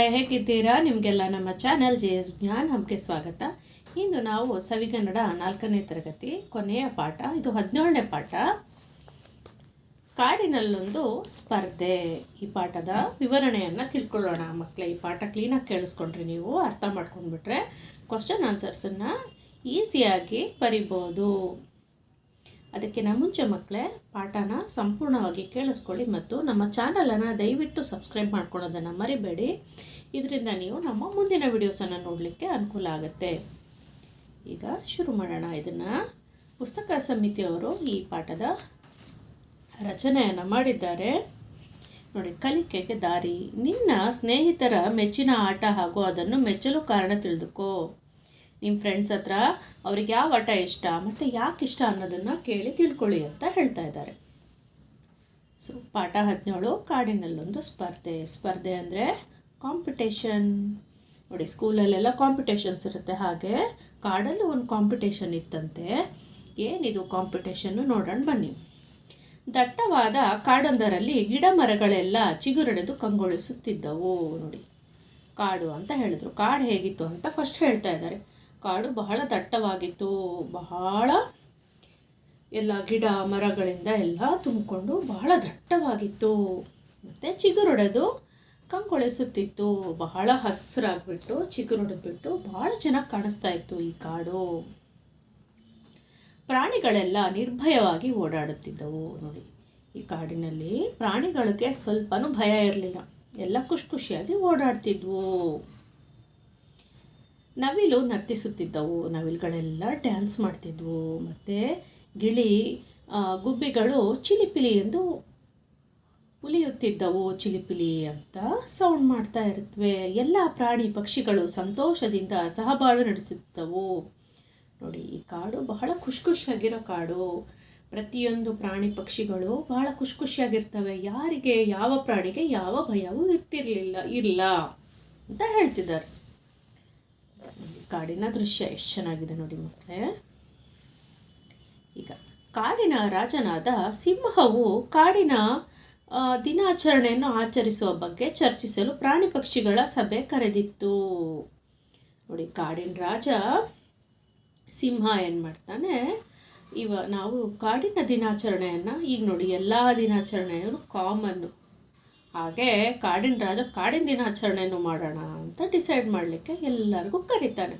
ಮಕ್ಕಳೇ ಹೇಗಿದ್ದೀರಾ? ನಿಮಗೆಲ್ಲ ನಮ್ಮ ಚಾನೆಲ್ ಜೆ ಎಸ್ ಜ್ಞಾನ್ ಹಮ್ಗೆ ಸ್ವಾಗತ. ಇಂದು ನಾವು ಸವಿಗನ್ನಡ ನಾಲ್ಕನೇ ತರಗತಿ, ಕೊನೆಯ ಪಾಠ, ಇದು ಹದಿನೇಳನೇ ಪಾಠ. ಕಾಡಿನಲ್ಲೊಂದು ಸ್ಪರ್ಧೆ. ಈ ಪಾಠದ ವಿವರಣೆಯನ್ನು ತಿಳ್ಕೊಳ್ಳೋಣ. ಮಕ್ಕಳೇ ಈ ಪಾಠ ಕ್ಲೀನಾಗಿ ಕೇಳಿಸ್ಕೊಂಡ್ರಿ ನೀವು, ಅರ್ಥ ಮಾಡ್ಕೊಂಡ್ಬಿಟ್ರೆ ಕ್ವಶನ್ ಆನ್ಸರ್ಸನ್ನು ಈಸಿಯಾಗಿ ಬರಿಬೋದು. ಅದಕ್ಕಿಂತ ಮುಂಚೆ ಮಕ್ಕಳೇ ಪಾಠನ ಸಂಪೂರ್ಣವಾಗಿ ಕೇಳಿಸ್ಕೊಳ್ಳಿ ಮತ್ತು ನಮ್ಮ ಚಾನಲನ್ನು ದಯವಿಟ್ಟು ಸಬ್ಸ್ಕ್ರೈಬ್ ಮಾಡ್ಕೊಳ್ಳೋದನ್ನು ಮರಿಬೇಡಿ. ಇದರಿಂದ ನೀವು ನಮ್ಮ ಮುಂದಿನ ವಿಡಿಯೋಸನ್ನು ನೋಡಲಿಕ್ಕೆ ಅನುಕೂಲ ಆಗುತ್ತೆ. ಈಗ ಶುರು ಮಾಡೋಣ. ಇದನ್ನು ಪುಸ್ತಕ ಸಮಿತಿಯವರು ಈ ಪಾಠದ ರಚನೆಯನ್ನು ಮಾಡಿದ್ದಾರೆ. ನೋಡಿ, ಕಲಿಕೆಗೆ ದಾರಿ. ನಿನ್ನ ಸ್ನೇಹಿತರ ಮೆಚ್ಚಿನ ಆಟ ಹಾಗೂ ಅದನ್ನು ಮೆಚ್ಚಲು ಕಾರಣ ತಿಳಿದುಕೋ. ನಿಮ್ಮ ಫ್ರೆಂಡ್ಸ್ ಹತ್ರ ಅವ್ರಿಗೆ ಯಾವ ಆಟ ಇಷ್ಟ, ಮತ್ತು ಯಾಕೆ ಇಷ್ಟ ಅನ್ನೋದನ್ನು ಕೇಳಿ ತಿಳ್ಕೊಳ್ಳಿ ಅಂತ ಹೇಳ್ತಾ ಇದ್ದಾರೆ. ಸೊ ಪಾಠ ಹದಿನೇಳು ಕಾಡಿನಲ್ಲೊಂದು ಸ್ಪರ್ಧೆ. ಸ್ಪರ್ಧೆ ಅಂದರೆ ಕಾಂಪಿಟೇಷನ್ ನೋಡಿ ಸ್ಕೂಲಲ್ಲೆಲ್ಲ ಕಾಂಪಿಟೇಷನ್ಸ್ ಇರುತ್ತೆ. ಹಾಗೆ ಕಾಡಲ್ಲೂ ಒಂದು ಕಾಂಪಿಟೇಷನ್ ಇತ್ತಂತೆ. ಏನಿದು ಕಾಂಪಿಟೇಷನ್ನು ನೋಡೋಣ ಬನ್ನಿ. ದಟ್ಟವಾದ ಕಾಡೊಂದರಲ್ಲಿ ಗಿಡ ಮರಗಳೆಲ್ಲ ಚಿಗುರಡೆದು ಕಂಗೊಳಿಸುತ್ತಿದ್ದವು. ನೋಡಿ, ಕಾಡು ಅಂತ ಹೇಳಿದ್ರು. ಕಾಡು ಹೇಗಿತ್ತು ಅಂತ ಫಸ್ಟ್ ಹೇಳ್ತಾ ಇದ್ದಾರೆ. ಕಾಡು ಬಹಳ ದಟ್ಟವಾಗಿತ್ತು. ಬಹಳ ಎಲ್ಲ ಗಿಡ ಮರಗಳಿಂದ ಎಲ್ಲ ತುಂಬಿಕೊಂಡು ಬಹಳ ದಟ್ಟವಾಗಿತ್ತು. ಮತ್ತು ಚಿಗುರೊಡೆದು ಕಂಕೊಳಿಸುತ್ತಿತ್ತು ಬಹಳ ಹಸಿರಾಗ್ಬಿಟ್ಟು, ಚಿಗುರೊಡೆದ್ಬಿಟ್ಟು ಬಹಳ ಚೆನ್ನಾಗಿ ಕಾಣಿಸ್ತಾ ಇತ್ತು ಈ ಕಾಡು. ಪ್ರಾಣಿಗಳೆಲ್ಲ ನಿರ್ಭಯವಾಗಿ ಓಡಾಡುತ್ತಿದ್ದವು. ನೋಡಿ, ಈ ಕಾಡಿನಲ್ಲಿ ಪ್ರಾಣಿಗಳಿಗೆ ಸ್ವಲ್ಪನೂ ಭಯ ಇರಲಿಲ್ಲ. ಎಲ್ಲ ಖುಷಿ ಖುಷಿಯಾಗಿ ಓಡಾಡ್ತಿದ್ವು. ನವಿಲು ನರ್ತಿಸುತ್ತಿದ್ದವು. ನವಿಲುಗಳೆಲ್ಲ ಡ್ಯಾನ್ಸ್ ಮಾಡ್ತಿದ್ವು. ಮತ್ತು ಗಿಳಿ ಗುಬ್ಬಿಗಳು ಚಿಲಿಪಿಲಿ ಎಂದು ಉಲಿಯುತ್ತಿದ್ದವು. ಚಿಲಿಪಿಲಿ ಅಂತ ಸೌಂಡ್ ಮಾಡ್ತಾ ಇರುತ್ತವೆ ಎಲ್ಲ ಪ್ರಾಣಿ ಪಕ್ಷಿಗಳು ಸಂತೋಷದಿಂದ ಸಹಬಾಳು ನಡೆಸುತ್ತವು ನೋಡಿ, ಈ ಕಾಡು ಬಹಳ ಖುಷಿ ಖುಷಿಯಾಗಿರೋ ಕಾಡು. ಪ್ರತಿಯೊಂದು ಪ್ರಾಣಿ ಪಕ್ಷಿಗಳು ಬಹಳ ಖುಷಿ ಖುಷಿಯಾಗಿರ್ತವೆ ಯಾರಿಗೆ ಯಾವ ಪ್ರಾಣಿಗೆ ಯಾವ ಭಯವೂ ಇರ್ತಿರ್ಲಿಲ್ಲ, ಇಲ್ಲ ಅಂತ ಹೇಳ್ತಿದ್ದಾರೆ. ಕಾಡಿನ ದೃಶ್ಯ ಎಷ್ಟು ಚೆನ್ನಾಗಿದೆ ನೋಡಿ ಮಕ್ಕಳೇ. ಈಗ ಕಾಡಿನ ರಾಜನಾದ ಸಿಂಹವು ಕಾಡಿನ ದಿನಾಚರಣೆಯನ್ನು ಆಚರಿಸುವ ಬಗ್ಗೆ ಚರ್ಚಿಸಲು ಪ್ರಾಣಿ ಪಕ್ಷಿಗಳ ಸಭೆ ಕರೆದಿತ್ತು. ನೋಡಿ, ಕಾಡಿನ ರಾಜ ಸಿಂಹ ಏನು ಮಾಡ್ತಾನೆ, ಇವ ನಾವು ಕಾಡಿನ ದಿನಾಚರಣೆಯನ್ನು ಈಗ ನೋಡಿ, ಎಲ್ಲ ದಿನಾಚರಣೆಯನ್ನು ಕಾಮನ್ನು ಹಾಗೆ ಕಾಡಿನ ರಾಜ ಕಾಡಿನ ದಿನಾಚರಣೆಯನ್ನು ಮಾಡೋಣ ಅಂತ ಡಿಸೈಡ್ ಮಾಡಲಿಕ್ಕೆ ಎಲ್ಲರಿಗೂ ಕರೀತಾನೆ.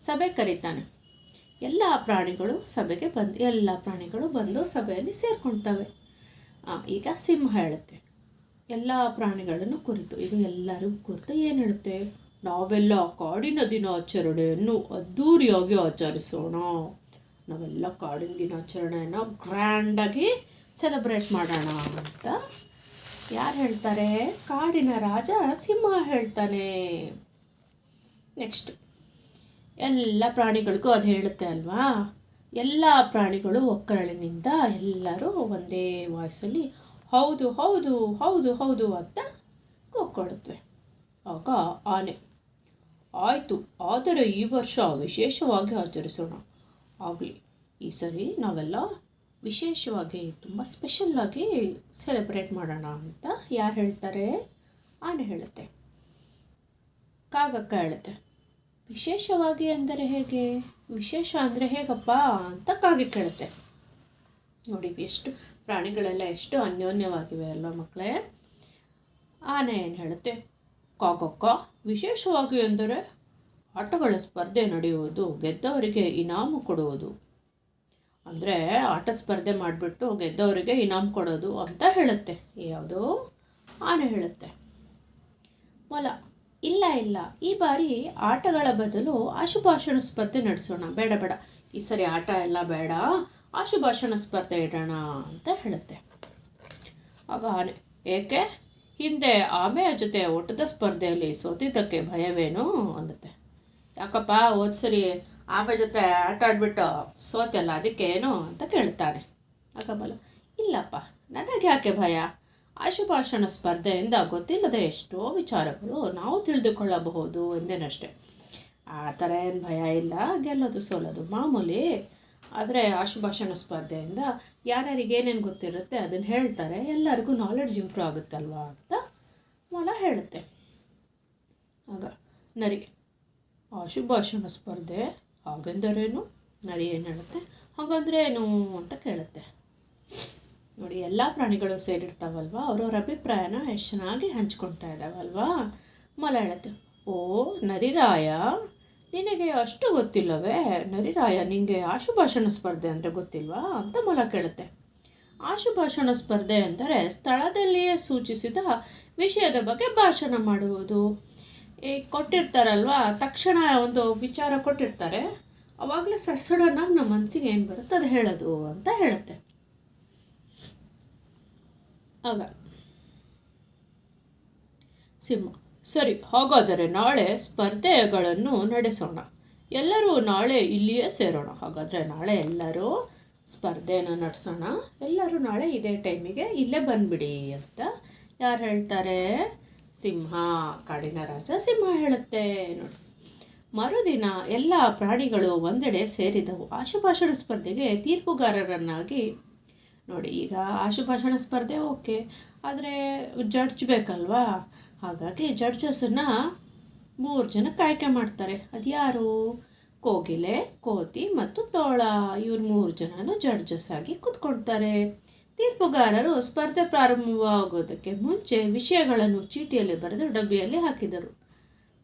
ಸಭೆ ಕರೀತಾನೆ. ಎಲ್ಲ ಪ್ರಾಣಿಗಳು ಸಭೆಗೆ ಬಂದು, ಎಲ್ಲ ಪ್ರಾಣಿಗಳು ಬಂದು ಸಭೆಯಲ್ಲಿ ಸೇರ್ಕೊಳ್ತವೆ. ಈಗ ಸಿಂಹ ಹೇಳುತ್ತೆ. ಎಲ್ಲ ಪ್ರಾಣಿಗಳನ್ನು ಕುರಿತು, ಇದು ಎಲ್ಲರಿಗೂ ಕುರಿತು ಏನು ಹೇಳುತ್ತೆ? ನಾವೆಲ್ಲ ಕಾಡಿನ ದಿನಾಚರಣೆಯನ್ನು ಅದ್ಧೂರಿಯಾಗಿ ಆಚರಿಸೋಣ. ನಾವೆಲ್ಲ ಕಾಡಿನ ದಿನಾಚರಣೆಯನ್ನು ಗ್ರ್ಯಾಂಡಾಗಿ ಸೆಲೆಬ್ರೇಟ್ ಮಾಡೋಣ ಅಂತ ಯಾರು ಹೇಳ್ತಾರೆ? ಕಾಡಿನ ರಾಜ ಸಿಂಹ ಹೇಳ್ತಾನೆ. ನೆಕ್ಸ್ಟ್ ಎಲ್ಲ ಪ್ರಾಣಿಗಳಿಗೂ ಅದು ಹೇಳುತ್ತೆ ಅಲ್ವಾ? ಎಲ್ಲ ಪ್ರಾಣಿಗಳು ಒಕ್ಕರಳಿನಿಂದ ಎಲ್ಲರೂ ಒಂದೇ ವಾಯ್ಸಲ್ಲಿ ಹೌದು ಹೌದು ಹೌದು ಹೌದು ಅಂತ ಕೂಕ್ಕೊಳ್ಳುತ್ತವೆ ಆಗ ಆನೆ, ಆಯಿತು, ಆದರೆ ಈ ವರ್ಷ ವಿಶೇಷವಾಗಿ ಆಚರಿಸೋಣ. ಆಗಲಿ, ಈ ಸರಿ ನಾವೆಲ್ಲ ವಿಶೇಷವಾಗಿ ತುಂಬ ಸ್ಪೆಷಲ್ಲಾಗಿ ಸೆಲೆಬ್ರೇಟ್ ಮಾಡೋಣ ಅಂತ ಯಾರು ಹೇಳ್ತಾರೆ? ಆನೆ ಹೇಳುತ್ತೆ. ಕಾಗಕ್ಕ ಹೇಳುತ್ತೆ ವಿಶೇಷವಾಗಿ ಅಂದರೆ ಹೇಗೆ? ವಿಶೇಷ ಅಂದರೆ ಹೇಗಪ್ಪ ಅಂತ ಕಾಗೆ ಕೇಳುತ್ತೆ ನೋಡಿ ಎಷ್ಟು ಪ್ರಾಣಿಗಳೆಲ್ಲ ಎಷ್ಟು ಅನ್ಯೋನ್ಯವಾಗಿವೆ ಅಲ್ವಾ ಮಕ್ಕಳೇ ಆನೆ ಏನು ಹೇಳುತ್ತೆ? ಕಾಗಕ್ಕ. ವಿಶೇಷವಾಗಿ ಅಂದರೆ ಆಟಗಳ ಸ್ಪರ್ಧೆ ನಡೆಯುವುದು, ಗೆದ್ದವರಿಗೆ ಇನಾಮು ಕೊಡುವುದು. ಅಂದರೆ ಆಟ ಸ್ಪರ್ಧೆ ಮಾಡಿಬಿಟ್ಟು ಗೆದ್ದವರಿಗೆ ಇನಾಮ್ ಕೊಡೋದು ಅಂತ ಹೇಳುತ್ತೆ. ಯಾವುದು ಆನೆ ಹೇಳುತ್ತೆ. ಮೊಲ, ಇಲ್ಲ ಇಲ್ಲ. ಈ ಬಾರಿ ಆಟಗಳ ಬದಲು ಆಶುಭಾಷಣ ಸ್ಪರ್ಧೆ ನಡೆಸೋಣ. ಬೇಡ ಬೇಡ. ಈ ಸರಿ ಆಟ ಎಲ್ಲ ಬೇಡ. ಆಶುಭಾಷಣ ಸ್ಪರ್ಧೆ ಇಡೋಣ ಅಂತ ಹೇಳುತ್ತೆ. ಆಗ ಆನೆ. ಏಕೆ? ಹಿಂದೆ ಆಮೆಯ ಜೊತೆ ಓಟದ ಸ್ಪರ್ಧೆಯಲ್ಲಿ ಸೋತಿದ್ದಕ್ಕೆ ಭಯವೇನು? ಅನ್ನುತ್ತೆ ಯಾಕಪ್ಪ? ಹೋದ್ ಸರಿ ಆಮೆ ಜೊತೆ ಆಟ ಆಡ್ಬಿಟ್ಟು ಸೋತೆಲ್ಲ ಏನು ಅಂತ ಕೇಳ್ತಾನೆ. ಆಗ ಬಲ ಇಲ್ಲಪ್ಪ, ನನಗೆ ಯಾಕೆ ಭಯ? ಆಶುಭಾಷಣ ಸ್ಪರ್ಧೆಯಿಂದ ಗೊತ್ತಿಲ್ಲದೆ ಎಷ್ಟೋ ವಿಚಾರಗಳು ನಾವು ತಿಳಿದುಕೊಳ್ಳಬಹುದು ಎಂದೇನಷ್ಟೆ. ಆ ಥರ ಏನು ಭಯ ಇಲ್ಲ, ಗೆಲ್ಲೋದು ಸೋಲೋದು ಮಾಮೂಲಿ. ಆದರೆ ಆಶುಭಾಷಣ ಸ್ಪರ್ಧೆಯಿಂದ ಯಾರ್ಯಾರಿಗೆ ಏನೇನು ಗೊತ್ತಿರುತ್ತೆ ಅದನ್ನು ಹೇಳ್ತಾರೆ, ಎಲ್ಲರಿಗೂ ನಾಲೆಡ್ಜ್ ಇಂಪ್ರೂವ್ ಆಗುತ್ತಲ್ವಾ ಅಂತ ಮೊಲ ಹೇಳುತ್ತೆ. ಆಗ ನರಿ ಆಶುಭಾಷಣ ಸ್ಪರ್ಧೆ ಹಾಗೆಂದರೇನು ನರಿ ಏನು ಹೇಳುತ್ತೆ? ಹಾಗಂದ್ರೆ ಏನು ಅಂತ ಕೇಳುತ್ತೆ. ನೋಡಿ, ಎಲ್ಲ ಪ್ರಾಣಿಗಳು ಸೇರಿರ್ತಾವಲ್ವ? ಅವ್ರವ್ರ ಅಭಿಪ್ರಾಯನ ಎಷ್ಟು ಚೆನ್ನಾಗಿ ಹಂಚ್ಕೊಳ್ತಾ ಇದ್ದಾವಲ್ವಾ ಮಲ ಹೇಳುತ್ತೆ ಓ, ನರಿರಾಯ, ನಿನಗೆ ಅಷ್ಟು ಗೊತ್ತಿಲ್ಲವೇ? ನರಿರಾಯ ನಿನಗೆ ಆಶುಭಾಷಣ ಸ್ಪರ್ಧೆ ಅಂದರೆ ಗೊತ್ತಿಲ್ವಾ? ಅಂತ ಮೊಲ ಕೇಳುತ್ತೆ. ಆಶುಭಾಷಣ ಸ್ಪರ್ಧೆ ಅಂದರೆ ಸ್ಥಳದಲ್ಲಿಯೇ ಸೂಚಿಸಿದ ವಿಷಯದ ಬಗ್ಗೆ ಭಾಷಣ ಮಾಡುವುದು. ಈ ಕೊಟ್ಟಿರ್ತಾರಲ್ವಾ? ತಕ್ಷಣ ಒಂದು ವಿಚಾರ ಕೊಟ್ಟಿರ್ತಾರೆ. ಅವಾಗಲೇ ಸಡ್ ಸಡನ್ನಾಗಿ ನಮ್ಮ ಮನಸ್ಸಿಗೆ ಏನು ಬರುತ್ತೆ? ಅದು ಹೇಳೋದು ಅಂತ ಹೇಳುತ್ತೆ. ಆಗ. ಸಿಂಹ, ಸರಿ, ಹಾಗಾದರೆ ನಾಳೆ ಸ್ಪರ್ಧೆಗಳನ್ನು ನಡೆಸೋಣ. ಎಲ್ಲರೂ ನಾಳೆ ಇಲ್ಲಿಯೇ ಸೇರೋಣ. ಹಾಗಾದರೆ ನಾಳೆ ಎಲ್ಲರೂ ಸ್ಪರ್ಧೆನ ನಡೆಸೋಣ. ಎಲ್ಲರೂ ನಾಳೆ ಇದೇ ಟೈಮಿಗೆ ಇಲ್ಲೇ ಬಂದುಬಿಡಿ ಅಂತ ಯಾರು ಹೇಳ್ತಾರೆ? ಸಿಂಹ, ಕಾಡಿನ ರಾಜ, ಸಿಂಹ ಹೇಳುತ್ತೆ ನೋಡಿ. ಮರುದಿನ ಎಲ್ಲ ಪ್ರಾಣಿಗಳು ಒಂದೆಡೆ ಸೇರಿದವು. ಆಶುಭಾಷಣ ಸ್ಪರ್ಧೆಗೆ ತೀರ್ಪುಗಾರರನ್ನಾಗಿ ನೋಡಿ, ಈಗ ಆಶುಭಾಷಣ ಸ್ಪರ್ಧೆ ಓಕೆ. ಆದರೆ ಜಡ್ಜ್ ಬೇಕಲ್ವಾ? ಹಾಗಾಗಿ ಜಡ್ಜಸ್ಸನ್ನು ಮೂರು ಜನಕ್ಕೆ ಆಯ್ಕೆ ಮಾಡ್ತಾರೆ. ಅದು ಯಾರು ಕೋಗಿಲೆ, ಕೋತಿ ಮತ್ತು ತೋಳ. ಇವ್ರು ಮೂರು ಜನನೂ ಜಡ್ಜಸ್ ಆಗಿ ಕುತ್ಕೊಳ್ತಾರೆ. ತೀರ್ಪುಗಾರರು ಸ್ಪರ್ಧೆ ಪ್ರಾರಂಭವಾಗೋದಕ್ಕೆ ಮುಂಚೆ ವಿಷಯಗಳನ್ನು ಚೀಟಿಯಲ್ಲಿ ಬರೆದು ಡಬ್ಬಿಯಲ್ಲಿ ಹಾಕಿದರು.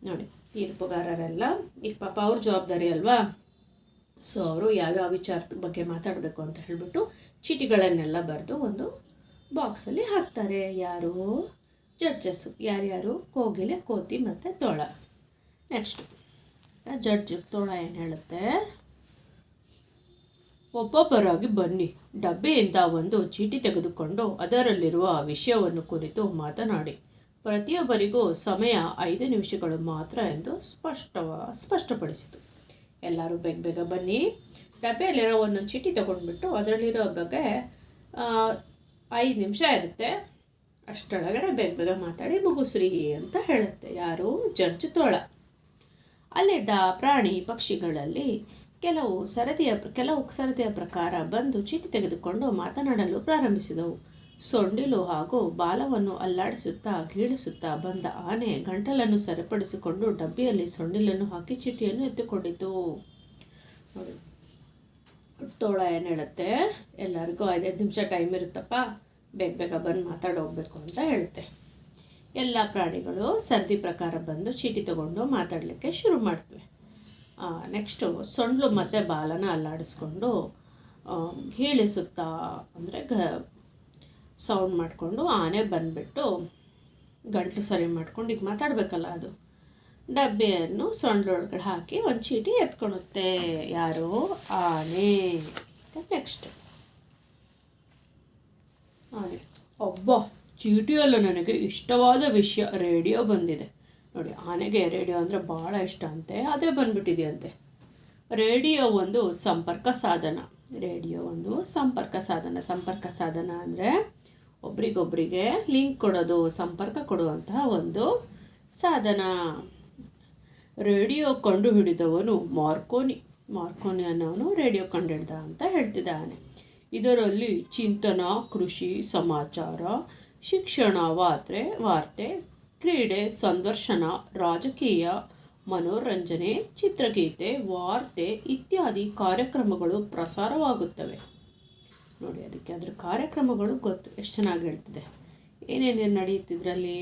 ನೋಡಿ, ತೀರ್ಪುಗಾರರೆಲ್ಲ, ಈಗ ಪಾಪ ಅವ್ರ ಜವಾಬ್ದಾರಿ ಅಲ್ವಾ? ಸೊ ಅವರು ಯಾವ್ಯಾವ ವಿಚಾರದ ಬಗ್ಗೆ ಮಾತಾಡಬೇಕು ಅಂತ ಹೇಳಿಬಿಟ್ಟು ಚೀಟಿಗಳನ್ನೆಲ್ಲ ಬರೆದು ಒಂದು ಬಾಕ್ಸಲ್ಲಿ ಹಾಕ್ತಾರೆ. ಯಾರು? ಜಡ್ಜಸ್ಸು. ಯಾರ್ಯಾರು? ಕೋಗಿಲೆ, ಕೋತಿ ಮತ್ತು ತೋಳ. ನೆಕ್ಸ್ಟು ಜಡ್ಜ್, ತೋಳ ಏನು ಹೇಳುತ್ತೆ? ಒಬ್ಬೊಬ್ಬರಾಗಿ ಬನ್ನಿ. ಡಬ್ಬೆಯಿಂದ ಒಂದು ಚೀಟಿ ತೆಗೆದುಕೊಂಡು ಅದರಲ್ಲಿರುವ ವಿಷಯವನ್ನು ಕುರಿತು ಮಾತನಾಡಿ. ಪ್ರತಿಯೊಬ್ಬರಿಗೂ ಸಮಯ ಐದು ನಿಮಿಷಗಳು ಮಾತ್ರ ಎಂದು ಸ್ಪಷ್ಟ ಸ್ಪಷ್ಟಪಡಿಸಿತು. ಎಲ್ಲರೂ ಬೇಗ ಬೇಗ ಬನ್ನಿ. ಡಬ್ಬೆಯಲ್ಲಿರೋ ಒಂದೊಂದು ಚೀಟಿ ತಗೊಂಡ್ಬಿಟ್ಟು ಅದರಲ್ಲಿರೋ ಬಗ್ಗೆ ಐದು ನಿಮಿಷ ಇರುತ್ತೆ ಅಷ್ಟೊಳಗಡೆ ಬೇಗ ಬೇಗ ಮಾತಾಡಿ ಮುಗುಸ್ರಿ ಅಂತ ಹೇಳುತ್ತೆ. ಯಾರು ಜಡ್ಜ್ ತೋಳ. ಅಲ್ಲಿದ್ದ ಪ್ರಾಣಿ ಪಕ್ಷಿಗಳಲ್ಲಿ ಕೆಲವು ಸರದಿಯ ಕೆಲವು ಸರದಿಯ ಪ್ರಕಾರ ಬಂದು ಚೀಟಿ ತೆಗೆದುಕೊಂಡು ಮಾತನಾಡಲು ಪ್ರಾರಂಭಿಸಿದವು. ಸೊಂಡಿಲು ಹಾಗೂ ಬಾಲವನ್ನು ಅಲ್ಲಾಡಿಸುತ್ತಾ ಗೀಳಿಸುತ್ತಾ ಬಂದ ಆನೆ ಗಂಟಲನ್ನು ಸರಿಪಡಿಸಿಕೊಂಡು ಡಬ್ಬಿಯಲ್ಲಿ ಸೊಂಡಿಲನ್ನು ಹಾಕಿ ಚೀಟಿಯನ್ನು ಎತ್ತುಕೊಂಡಿತು. ತೋಳ ಏನು ಹೇಳುತ್ತೆ? ಎಲ್ಲರಿಗೂ ಐದೈದು ನಿಮಿಷ ಟೈಮ್ ಇರುತ್ತಪ್ಪ. ಬೇಗ ಬೇಗ ಬಂದು ಮಾತಾಡೋಗ್ಬೇಕು ಅಂತ ಹೇಳುತ್ತೆ ಎಲ್ಲ ಪ್ರಾಣಿಗಳು ಸರ್ದಿ ಪ್ರಕಾರ ಬಂದು ಚೀಟಿ ತಗೊಂಡು ಮಾತಾಡಲಿಕ್ಕೆ ಶುರು ಮಾಡ್ತವೆ. ನೆಕ್ಸ್ಟು ಸೊಂಡ್ಲು ಮತ್ತು ಬಾಲನ ಅಲ್ಲಾಡಿಸ್ಕೊಂಡು ಹೀಳಿಸುತ್ತಾ ಅಂದರೆ ಗ ಸೌಂಡ್ ಮಾಡಿಕೊಂಡು ಆನೆ ಬಂದುಬಿಟ್ಟು ಗಂಟಲು ಸರಿ ಮಾಡ್ಕೊಂಡು ಈಗ ಮಾತಾಡಬೇಕಲ್ಲ ಅದು. ಡಬ್ಬಿಯನ್ನು ಸೊಂಡ್ಲೊಳಗಡೆ ಹಾಕಿ ಒಂದು ಚೀಟಿ ಎತ್ಕೊಳುತ್ತೆ. ಯಾರು? ಆನೆ. ನೆಕ್ಸ್ಟ್ ಆನೆ. ಒಬ್ಬ ಚೀಟಿಯಲ್ಲೂ ನನಗೆ. ಇಷ್ಟವಾದ ವಿಷಯ. ರೇಡಿಯೋ ಬಂದಿದೆ. ನೋಡಿ, ಆನೆಗೆ ರೇಡಿಯೋ ಅಂದರೆ ಭಾಳ ಇಷ್ಟ ಅಂತೆ. ಅದೇ ಬಂದುಬಿಟ್ಟಿದೆಯಂತೆ. ರೇಡಿಯೋ ಒಂದು ಸಂಪರ್ಕ ಸಾಧನ. ರೇಡಿಯೋ ಒಂದು ಸಂಪರ್ಕ ಸಾಧನ. ಸಂಪರ್ಕ ಸಾಧನ ಅಂದರೆ ಒಬ್ರಿಗೊಬ್ರಿಗೆ ಲಿಂಕ್ ಕೊಡೋದು, ಸಂಪರ್ಕ ಕೊಡುವಂತಹ ಒಂದು ಸಾಧನ. ರೇಡಿಯೋ ಕಂಡು ಹಿಡಿದವನು ಮಾರ್ಕೋನಿ. ಮಾರ್ಕೋನಿ ಅನ್ನೋನು ರೇಡಿಯೋ ಕಂಡುಹಿಡ್ದ ಅಂತ ಹೇಳ್ತಿದ್ದಾನೆ. ಇದರಲ್ಲಿ ಚಿಂತನ, ಕೃಷಿ, ಸಮಾಚಾರ, ಶಿಕ್ಷಣ, ವಾರ್ತೆ ವಾರ್ತೆ ಕ್ರೀಡೆ ಸಂದರ್ಶನ, ರಾಜಕೀಯ, ಮನೋರಂಜನೆ, ಚಿತ್ರಗೀತೆ, ವಾರ್ತೆ ಇತ್ಯಾದಿ ಕಾರ್ಯಕ್ರಮಗಳು ಪ್ರಸಾರವಾಗುತ್ತವೆ. ನೋಡಿ, ಅದಕ್ಕೆ ಅದ್ರ ಕಾರ್ಯಕ್ರಮಗಳು ಗೊತ್ತು, ಎಷ್ಟು ಚೆನ್ನಾಗಿ ಹೇಳ್ತಿದೆ. ಏನೇನೇನು ನಡೆಯುತ್ತಿದ್ರಲ್ಲಿ?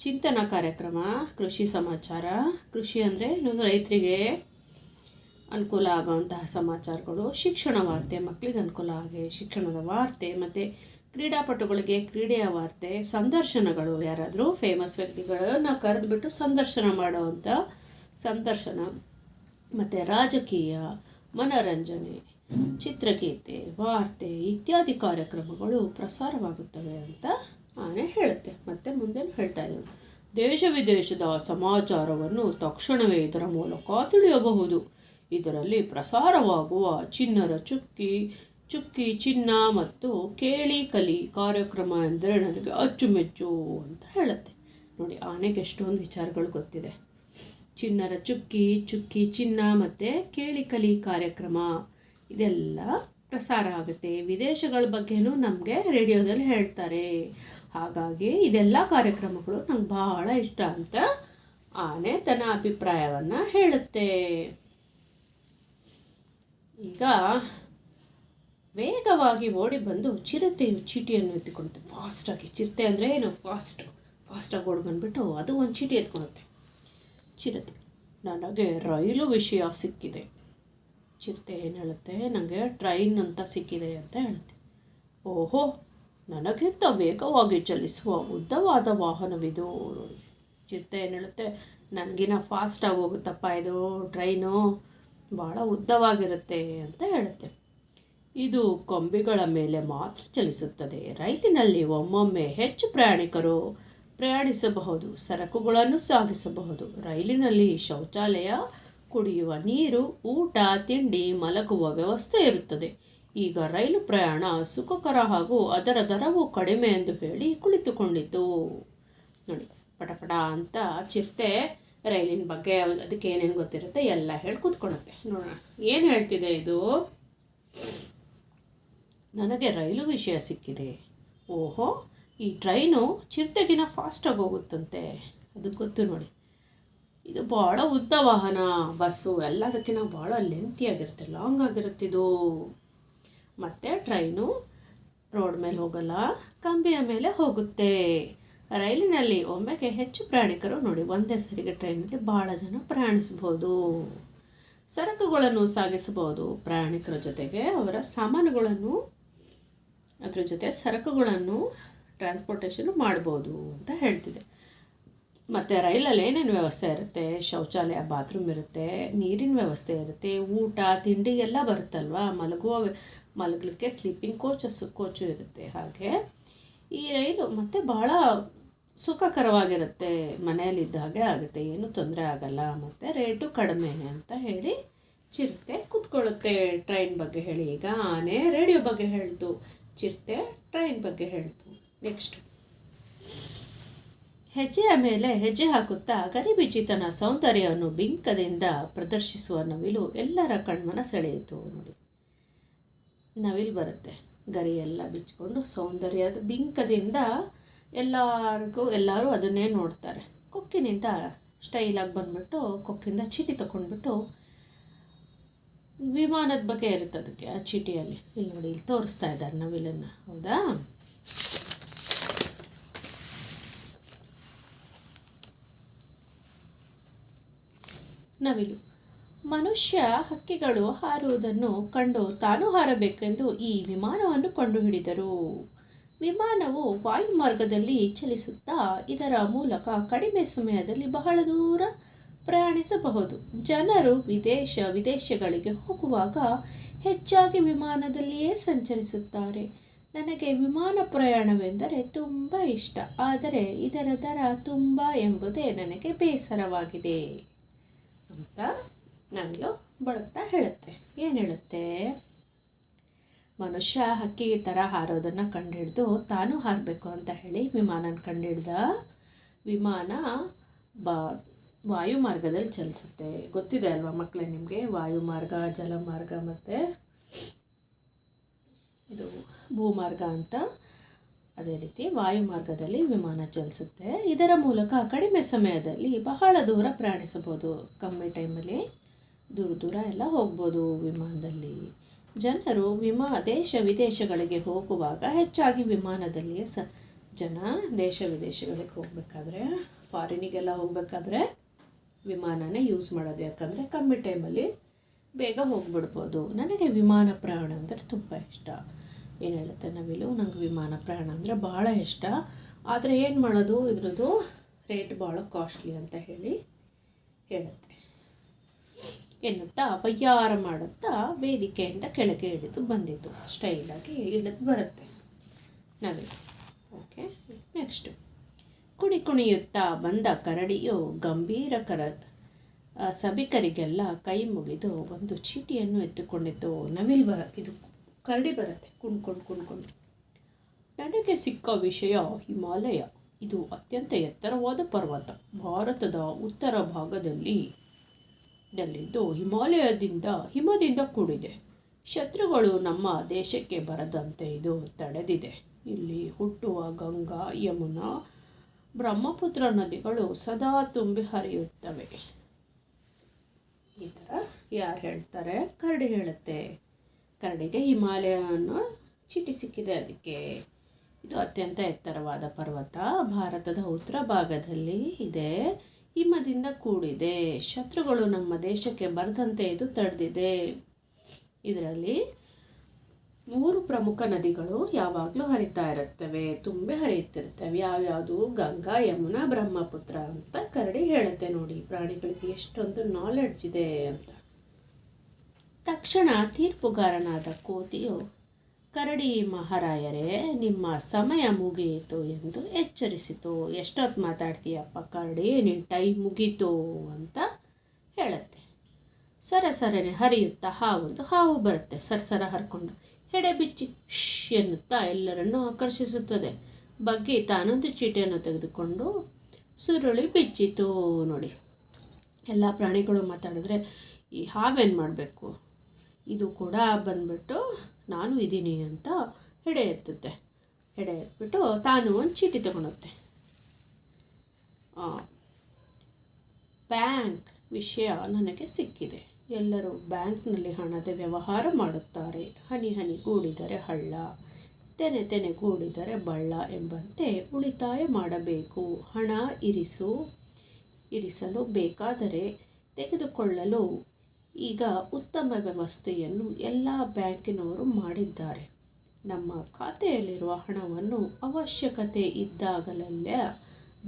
ಚಿಂತನ ಕಾರ್ಯಕ್ರಮ, ಕೃಷಿ ಸಮಾಚಾರ. ಕೃಷಿ ಅಂದರೆ ರೈತರಿಗೆ ಅನುಕೂಲ ಆಗುವಂತಹ ಸಮಾಚಾರಗಳು. ಶಿಕ್ಷಣ ವಾರ್ತೆ ಮಕ್ಕಳಿಗೆ ಅನುಕೂಲ ಆಗಿ ಶಿಕ್ಷಣದ ವಾರ್ತೆ, ಮತ್ತು ಕ್ರೀಡಾಪಟುಗಳಿಗೆ ಕ್ರೀಡೆಯ ವಾರ್ತೆ, ಸಂದರ್ಶನಗಳು. ಯಾರಾದರೂ ಫೇಮಸ್ ವ್ಯಕ್ತಿಗಳನ್ನು ಕರೆದುಬಿಟ್ಟು ಸಂದರ್ಶನ ಮಾಡುವಂಥ ಸಂದರ್ಶನ. ಮತ್ತು ರಾಜಕೀಯ, ಮನೋರಂಜನೆ, ಚಿತ್ರಗೀತೆ, ವಾರ್ತೆ ಇತ್ಯಾದಿ ಕಾರ್ಯಕ್ರಮಗಳು ಪ್ರಸಾರವಾಗುತ್ತವೆ ಅಂತ ಆನೆ ಹೇಳುತ್ತೆ. ಮತ್ತು ಮುಂದೆ ಹೇಳ್ತಾ ಇದ್ದೇನೆ ದೇಶ ವಿದೇಶದ ಸಮಾಚಾರವನ್ನು ತಕ್ಷಣವೇ ಇದರ ಮೂಲಕ ತಿಳಿಯಬಹುದು. ಇದರಲ್ಲಿ ಪ್ರಸಾರವಾಗುವ ಚಿನ್ನರ ಚುಕ್ಕಿ ಚುಕ್ಕಿ, ಚಿನ್ನ ಮತ್ತು ಕೇಳಿ ಕಲಿ ಕಾರ್ಯಕ್ರಮ ಎಂದರೆ ನನಗೆ ಅಚ್ಚುಮೆಚ್ಚು ಅಂತ ಹೇಳುತ್ತೆ. ನೋಡಿ, ಆನೆಗೆ ಎಷ್ಟೊಂದು ವಿಚಾರಗಳು ಗೊತ್ತಿದೆ. ಚಿನ್ನರ ಚುಕ್ಕಿ ಚುಕ್ಕಿ, ಚಿನ್ನ ಮತ್ತು ಕೇಳಿ ಕಲಿ ಕಾರ್ಯಕ್ರಮ, ಇದೆಲ್ಲ ಪ್ರಸಾರ ಆಗುತ್ತೆ. ವಿದೇಶಗಳ ಬಗ್ಗೆನೂ ನಮಗೆ ರೇಡಿಯೋದಲ್ಲಿ ಹೇಳ್ತಾರೆ. ಹಾಗಾಗಿ ಇದೆಲ್ಲ ಕಾರ್ಯಕ್ರಮಗಳು ನಂಗೆ ಬಹಳ ಇಷ್ಟ ಅಂತ ಆನೆ ತನ್ನ ಅಭಿಪ್ರಾಯವನ್ನು ಹೇಳುತ್ತೆ. ಈಗ ವೇಗವಾಗಿ ಓಡಿ ಬಂದು ಚಿರತೆ ಚೀಟಿಯನ್ನು ಎತ್ತಿಕೊಳ್ಳುತ್ತೆ. ಫಾಸ್ಟಾಗಿ ಚಿರತೆ ಅಂದರೆ ಏನು? ಫಾಸ್ಟ್ ಫಾಸ್ಟಾಗಿ ಓಡಿ ಬಂದುಬಿಟ್ಟು ಅದು ಒಂದು ಚೀಟಿ ಎತ್ಕೊಳುತ್ತೆ ಚಿರತೆ. ನನಗೆ ರೈಲು ವಿಷಯ ಸಿಕ್ಕಿದೆ. ಚಿರತೆ ಏನು ಹೇಳುತ್ತೆ? ನನಗೆ ಟ್ರೈನ್ ಅಂತ ಸಿಕ್ಕಿದೆ ಅಂತ ಹೇಳುತ್ತೆ. ಓಹೋ, ನನಗಿಂತ ವೇಗವಾಗಿ ಚಲಿಸುವ ಉದ್ದವಾದ ವಾಹನವಿದು. ಚಿರತೆ ಏನು ಹೇಳುತ್ತೆ? ನನಗಿನ ಫಾಸ್ಟಾಗಿ ಹೋಗುತ್ತಪ್ಪ ಇದು. ಟ್ರೈನು ಭಾಳ ಉದ್ದವಾಗಿರುತ್ತೆ ಅಂತ ಹೇಳುತ್ತೆ. ಇದು ಕೊಂಬಿಗಳ ಮೇಲೆ ಮಾತ್ರ ಚಲಿಸುತ್ತದೆ. ರೈಲಿನಲ್ಲಿ ಒಮ್ಮೊಮ್ಮೆ ಹೆಚ್ಚು ಪ್ರಯಾಣಿಕರು ಪ್ರಯಾಣಿಸಬಹುದು, ಸರಕುಗಳನ್ನು ಸಾಗಿಸಬಹುದು. ರೈಲಿನಲ್ಲಿ ಶೌಚಾಲಯ, ಕುಡಿಯುವ ನೀರು, ಊಟ, ತಿಂಡಿ ಮಲಗುವ ವ್ಯವಸ್ಥೆ ಇರುತ್ತದೆ. ಈಗ ರೈಲು ಪ್ರಯಾಣ ಸುಖಕರ ಹಾಗೂ ಅದರ ದರವು ಕಡಿಮೆ ಎಂದು ಹೇಳಿ ಕುಳಿತುಕೊಂಡಿತು ನೋಡಿ ಪಟಪಟ ಅಂತ ಚಿರತೆ ರೈಲಿನ ಬಗ್ಗೆ ಅದಕ್ಕೆ ಏನೇನು ಗೊತ್ತಿರುತ್ತೆ ಎಲ್ಲ ಹೇಳಿ ಕೂತ್ಕೊಳ್ಳುತ್ತೆ. ನೋಡೋಣ, ಏನು ಹೇಳ್ತಿದೆ ಇದು? ನನಗೆ ರೈಲು ವಿಷಯ ಸಿಕ್ಕಿದೆ. ಓಹೋ, ಈ ಟ್ರೈನು ಚಿರತೆಗಿನ ಫಾಸ್ಟಾಗಿ ಹೋಗುತ್ತಂತೆ. ಅದು ಗೊತ್ತು ನೋಡಿ. ಇದು ಭಾಳ ಉದ್ದ ವಾಹನ, ಬಸ್ಸು, ಎಲ್ಲದಕ್ಕಿಂತ ಭಾಳ ಲೆಂತಿಯಾಗಿರುತ್ತೆ ಲಾಂಗ್ ಆಗಿರುತ್ತೆ ಇದು. ಮತ್ತು ಟ್ರೈನು ರೋಡ್ ಮೇಲೆ ಹೋಗಲ್ಲ, ಕಂಬಿಯ ಮೇಲೆ ಹೋಗುತ್ತೆ. ರೈಲಿನಲ್ಲಿ ಒಮ್ಮೆಗೆ ಹೆಚ್ಚು ಪ್ರಯಾಣಿಕರು ನೋಡಿ, ಒಂದೇ ಸರಿಗೆ ಟ್ರೈನಲ್ಲಿ ಭಾಳ ಜನ ಪ್ರಯಾಣಿಸ್ಬೋದು ಸರಕುಗಳನ್ನು ಸಾಗಿಸಬಹುದು ಪ್ರಯಾಣಿಕರ ಜೊತೆಗೆ, ಅವರ ಸಾಮಾನುಗಳನ್ನು ಅದ್ರ ಜೊತೆ ಸರಕುಗಳನ್ನು ಟ್ರಾನ್ಸ್ಪೋರ್ಟೇಷನ್ ಮಾಡ್ಬೋದು ಅಂತ ಹೇಳ್ತಿದೆ. ಮತ್ತು ರೈಲಲ್ಲಿ ಏನೇನು ವ್ಯವಸ್ಥೆ ಇರುತ್ತೆ? ಶೌಚಾಲಯ ಬಾತ್ರೂಮ್ ಇರುತ್ತೆ, ನೀರಿನ ವ್ಯವಸ್ಥೆ ಇರುತ್ತೆ, ಊಟ ತಿಂಡಿ ಎಲ್ಲ ಬರುತ್ತಲ್ವ? ಮಲಗುವ ಮಲಗಲಿಕ್ಕೆ ಸ್ಲೀಪಿಂಗ್ ಕೋಚಸ್ಸು ಕೋಚು ಇರುತ್ತೆ ಹಾಗೆ. ಈ ರೈಲು ಮತ್ತು ಭಾಳ ಸುಖಕರವಾಗಿರುತ್ತೆ ಮನೆಯಲ್ಲಿದ್ದ ಹಾಗೆ ಆಗುತ್ತೆ, ಏನೂ ತೊಂದರೆ ಆಗಲ್ಲ, ಮತ್ತು ರೇಟು ಕಡಿಮೆ ಅಂತ ಹೇಳಿ ಚಿರತೆ ಕೂತ್ಕೊಳ್ಳುತ್ತೆ. ಟ್ರೈನ್ ಬಗ್ಗೆ ಹೇಳಿ ಈಗ, ಆನೆ ರೇಡಿಯೋ ಬಗ್ಗೆ ಹೇಳ್ತು ಚಿರತೆ ಟ್ರೈನ್ ಬಗ್ಗೆ ಹೇಳ್ತು ನೆಕ್ಸ್ಟು ಹೆಜ್ಜೆಯ ಮೇಲೆ ಹೆಜ್ಜೆ ಹಾಕುತ್ತಾ ಗರಿಬಿಜಿತನ ಸೌಂದರ್ಯವನ್ನು ಬಿಂಕದಿಂದ ಪ್ರದರ್ಶಿಸುವ ನವಿಲು ಎಲ್ಲರ ಕಣ್ಮನ ಸೆಳೆಯಿತು ನೋಡಿ. ನವಿಲು ಬರುತ್ತೆ. ಗರಿ ಎಲ್ಲ ಬಿಚ್ಕೊಂಡು ಸೌಂದರ್ಯದ ಬಿಂಕದಿಂದ ಎಲ್ಲರಿಗೂ ಎಲ್ಲರೂ ಅದನ್ನೇ ನೋಡ್ತಾರೆ. ಕೊಕ್ಕಿನಿಂದ ಸ್ಟೈಲಾಗಿ ಬಂದ್ಬಿಟ್ಟು ಕೊಕ್ಕಿಂದ ಚೀಟಿ ತಗೊಂಡ್ಬಿಟ್ಟು ವಿಮಾನದ ಬಗ್ಗೆ ಇರುತ್ತೆ ಅದಕ್ಕೆ, ಆ ಚೀಟಿಯಲ್ಲಿ. ಇಲ್ಲಿ ನೋಡಿ, ಇಲ್ಲಿ ತೋರಿಸ್ತಾ ಇದ್ದಾರೆ ನವಿಲನ್ನ ಹೌದಾ? ನವಿಲು ಮನುಷ್ಯ ಹಕ್ಕಿಗಳು ಹಾರುವುದನ್ನು ಕಂಡು ತಾನು ಹಾರಬೇಕೆಂದು ಈ ವಿಮಾನವನ್ನು ಕಂಡುಹಿಡಿದರು. ವಿಮಾನವು ವಾಯುಮಾರ್ಗದಲ್ಲಿ ಚಲಿಸುತ್ತಾ, ಇದರ ಮೂಲಕ ಕಡಿಮೆ ಸಮಯದಲ್ಲಿ ಬಹಳ ದೂರ ಪ್ರಯಾಣಿಸಬಹುದು. ಜನರು ವಿದೇಶ ವಿದೇಶಗಳಿಗೆ ಹೋಗುವಾಗ ಹೆಚ್ಚಾಗಿ ವಿಮಾನದಲ್ಲಿಯೇ ಸಂಚರಿಸುತ್ತಾರೆ. ನನಗೆ ವಿಮಾನ ಪ್ರಯಾಣವೆಂದರೆ ತುಂಬ ಇಷ್ಟ. ಆದರೆ ಇದರ ದರ ತುಂಬ ಎಂಬುದೇ ನನಗೆ ಬೇಸರವಾಗಿದೆ. ಅಂತ ನಾನು ಬಳುತ್ತಾ ಹೇಳುತ್ತೆ. ಏನು ಹೇಳುತ್ತೆ? ಮನುಷ್ಯ ಹಕ್ಕಿ ಥರ ಹಾರೋದನ್ನು ಕಂಡುಹಿಡ್ದು ತಾನು ಹಾರಬೇಕು ಅಂತ ಹೇಳಿ ವಿಮಾನನ ಕಂಡುಹಿಡ್ದ. ವಿಮಾನ ಬ ವಾಯುಮಾರ್ಗದಲ್ಲಿ ಚಲಿಸುತ್ತೆ. ಗೊತ್ತಿದೆ ಅಲ್ವಾ ಮಕ್ಕಳೇ ನಿಮಗೆ? ವಾಯುಮಾರ್ಗ, ಜಲಮಾರ್ಗ ಮತ್ತು ಇದು ಭೂಮಾರ್ಗ ಅಂತ. ಅದೇ ರೀತಿ ವಾಯುಮಾರ್ಗದಲ್ಲಿ ವಿಮಾನ ಚಲಿಸುತ್ತೆ. ಇದರ ಮೂಲಕ ಕಡಿಮೆ ಸಮಯದಲ್ಲಿ ಬಹಳ ದೂರ ಪ್ರಯಾಣಿಸಬಹುದು. ಕಮ್ಮಿ ಟೈಮಲ್ಲಿ ದೂರ ದೂರ ಎಲ್ಲ ಹೋಗ್ಬೋದು ವಿಮಾನದಲ್ಲಿ. ಜನರು ವಿಮಾ ದೇಶ ವಿದೇಶಗಳಿಗೆ ಹೋಗುವಾಗ ಹೆಚ್ಚಾಗಿ ವಿಮಾನದಲ್ಲಿಯೇ ಸ ಜನ ದೇಶ ವಿದೇಶಗಳಿಗೆ ಹೋಗಬೇಕಾದ್ರೆ ಫಾರಿನಿಗೆಲ್ಲ ಹೋಗಬೇಕಾದ್ರೆ ವಿಮಾನನೇ ಯೂಸ್ ಮಾಡೋದು. ಯಾಕಂದರೆ ಕಮ್ಮಿ ಟೈಮಲ್ಲಿ ಬೇಗ ಹೋಗ್ಬಿಡ್ಬೋದು. ನನಗೆ ವಿಮಾನ ಪ್ರಯಾಣ ಅಂದರೆ ತುಂಬ ಇಷ್ಟ. ಏನು ಹೇಳುತ್ತೆ ನವಿಲು? ನಂಗೆ ವಿಮಾನ ಪ್ರಯಾಣ ಅಂದರೆ ಭಾಳ ಇಷ್ಟ. ಆದರೆ ಏನು ಮಾಡೋದು? ಇದ್ರದ್ದು ರೇಟ್ ಭಾಳ ಕಾಸ್ಟ್ಲಿ ಅಂತ ಹೇಳಿ ಹೇಳುತ್ತೆ. ಎನ್ನುತ್ತಾ? ಬಯ್ಯಾರ ಮಾಡುತ್ತಾ? ವೇದಿಕೆಯಿಂದ ಕೆಳಗೆ ಇಳಿದು ಬಂದಿದ್ದು. ಸ್ಟೈಲಾಗಿ ಇಳಿದು ಬರುತ್ತೆ. ನವಿಲು. ಓಕೆ ನೆಕ್ಸ್ಟು ಕುಣಿ ಕುಣಿಯುತ್ತಾ ಬಂದ ಕರಡಿಯು ಗಂಭೀರ ಕರ ಸಭಿಕರಿಗೆಲ್ಲ ಕೈ ಮುಗಿದು ಒಂದು ಚೀಟಿಯನ್ನು ಎತ್ತುಕೊಂಡಿದ್ದು ನವಿಲ್ ಬರ, ಇದು ಕರಡಿ ಬರುತ್ತೆ. ಕುಣ್ಕೊಂಡು ಕುಣ್ಕೊಂಡು ನನಗೆ ಸಿಕ್ಕ ವಿಷಯ ಹಿಮಾಲಯ. ಇದು ಅತ್ಯಂತ ಎತ್ತರವಾದ ಪರ್ವತ. ಭಾರತದ ಉತ್ತರ ಭಾಗದಲ್ಲಿ ದಲ್ಲಿದ್ದು ಹಿಮಾಲಯದಿಂದ, ಹಿಮದಿಂದ ಕೂಡಿದೆ. ಶತ್ರುಗಳು ನಮ್ಮ ದೇಶಕ್ಕೆ ಬರದಂತೆ ಇದು ತಡೆದಿದೆ. ಇಲ್ಲಿ ಹುಟ್ಟುವ ಗಂಗಾ, ಯಮುನಾ ಬ್ರಹ್ಮಪುತ್ರ ನದಿಗಳು ಸದಾ ತುಂಬಿ ಹರಿಯುತ್ತವೆ. ಈ ಥರ ಯಾರು ಹೇಳ್ತಾರೆ? ಕರಡಿ ಹೇಳುತ್ತೆ. ಕರಡಿಗೆ ಹಿಮಾಲಯ ಅನ್ನೋ ಚೀಟಿ ಸಿಕ್ಕಿದೆ ಅದಕ್ಕೆ. ಇದು ಅತ್ಯಂತ ಎತ್ತರವಾದ ಪರ್ವತ. ಭಾರತದ ಉತ್ತರ ಭಾಗದಲ್ಲಿ ಇದೆ. ಹಿಮದಿಂದ ಕೂಡಿದೆ. ಶತ್ರುಗಳು ನಮ್ಮ ದೇಶಕ್ಕೆ ಬರದಂತೆ ಇದು ತಡೆದಿದೆ. ಇದರಲ್ಲಿ ಮೂರು ಪ್ರಮುಖ ನದಿಗಳು ಯಾವಾಗಲೂ ಹರಿತಾ ಇರುತ್ತವೆ, ತುಂಬೆ ಹರಿಯುತ್ತಿರ್ತವೆ ಯಾವ್ಯಾವುದು? ಗಂಗಾ, ಯಮುನಾ, ಬ್ರಹ್ಮಪುತ್ರ ಅಂತ ಕರಡಿ ಹೇಳುತ್ತೆ ನೋಡಿ. ಪ್ರಾಣಿಗಳಿಗೆ ಎಷ್ಟೊಂದು ನಾಲೆಡ್ಜ್ ಇದೆ ಅಂತ. ತಕ್ಷಣ ತೀರ್ಪುಗಾರನಾದ ಕೋತಿಯು, ಕರಡಿ ಮಹಾರಾಯರೇ, ನಿಮ್ಮ ಸಮಯ ಮುಗಿಯಿತು ಎಂದು ಎಚ್ಚರಿಸಿತು. ಎಷ್ಟೊತ್ತು ಮಾತಾಡ್ತೀಯಪ್ಪ ಕರಡಿ ನಿನ್ನ ಟೈಮ್ ಮುಗೀತು ಅಂತ ಹೇಳುತ್ತೆ. ಸರಸರನೆ ಹರಿಯುತ್ತಾ ಹಾವೊಂದು ಹಾವು ಬರುತ್ತೆ. ಸರಸರ ಹರ್ಕೊಂಡು ಹೆಡೆ ಬಿಚ್ಚಿ ಶ್ ಎನ್ನುತ್ತಾ ಎಲ್ಲರನ್ನೂ ಆಕರ್ಷಿಸುತ್ತದೆ. ಬಗ್ಗೆ ತಾನೊಂದು ಚೀಟಿಯನ್ನು ತೆಗೆದುಕೊಂಡು ಸುರುಳಿ ಬಿಚ್ಚಿತು ನೋಡಿ. ಎಲ್ಲ ಪ್ರಾಣಿಗಳು ಮಾತಾಡಿದ್ರೆ, ಈ ಹಾವೇನು ಮಾಡಬೇಕು? ಇದು ಕೂಡ ಬಂದ್ಬಿಟ್ಟು ನಾನು ಇದ್ದೀನಿ ಅಂತ ಹೆಡೆ ಎತ್ತುತ್ತೆ. ಹೆಡೆ ಎತ್ಬಿಟ್ಟು ತಾನು ಒಂದು ಚೀಟಿ ತಗೊಳುತ್ತೆ ಬ್ಯಾಂಕ್ ವಿಷಯ ನನಗೆ ಸಿಕ್ಕಿದೆ. ಎಲ್ಲರೂ ಬ್ಯಾಂಕ್ನಲ್ಲಿ ಹಣದ ವ್ಯವಹಾರ ಮಾಡುತ್ತಾರೆ. ಹನಿ ಹನಿ ಕೂಡಿದರೆ ಹಳ್ಳ, ತೆನೆ ತೆನೆ ಕೂಡಿದರೆ ಬಳ್ಳ ಎಂಬಂತೆ ಉಳಿತಾಯ ಮಾಡಬೇಕು. ಹಣ ಇರಿಸು, ಇರಿಸಲು ಬೇಕಾದರೆ ತೆಗೆದುಕೊಳ್ಳಲು ಈಗ ಉತ್ತಮ ವ್ಯವಸ್ಥೆಯನ್ನು ಎಲ್ಲ ಬ್ಯಾಂಕಿನವರು ಮಾಡಿದ್ದಾರೆ. ನಮ್ಮ ಖಾತೆಯಲ್ಲಿರುವ ಹಣವನ್ನು ಅವಶ್ಯಕತೆ ಇದ್ದಾಗಲೆಲ್ಲ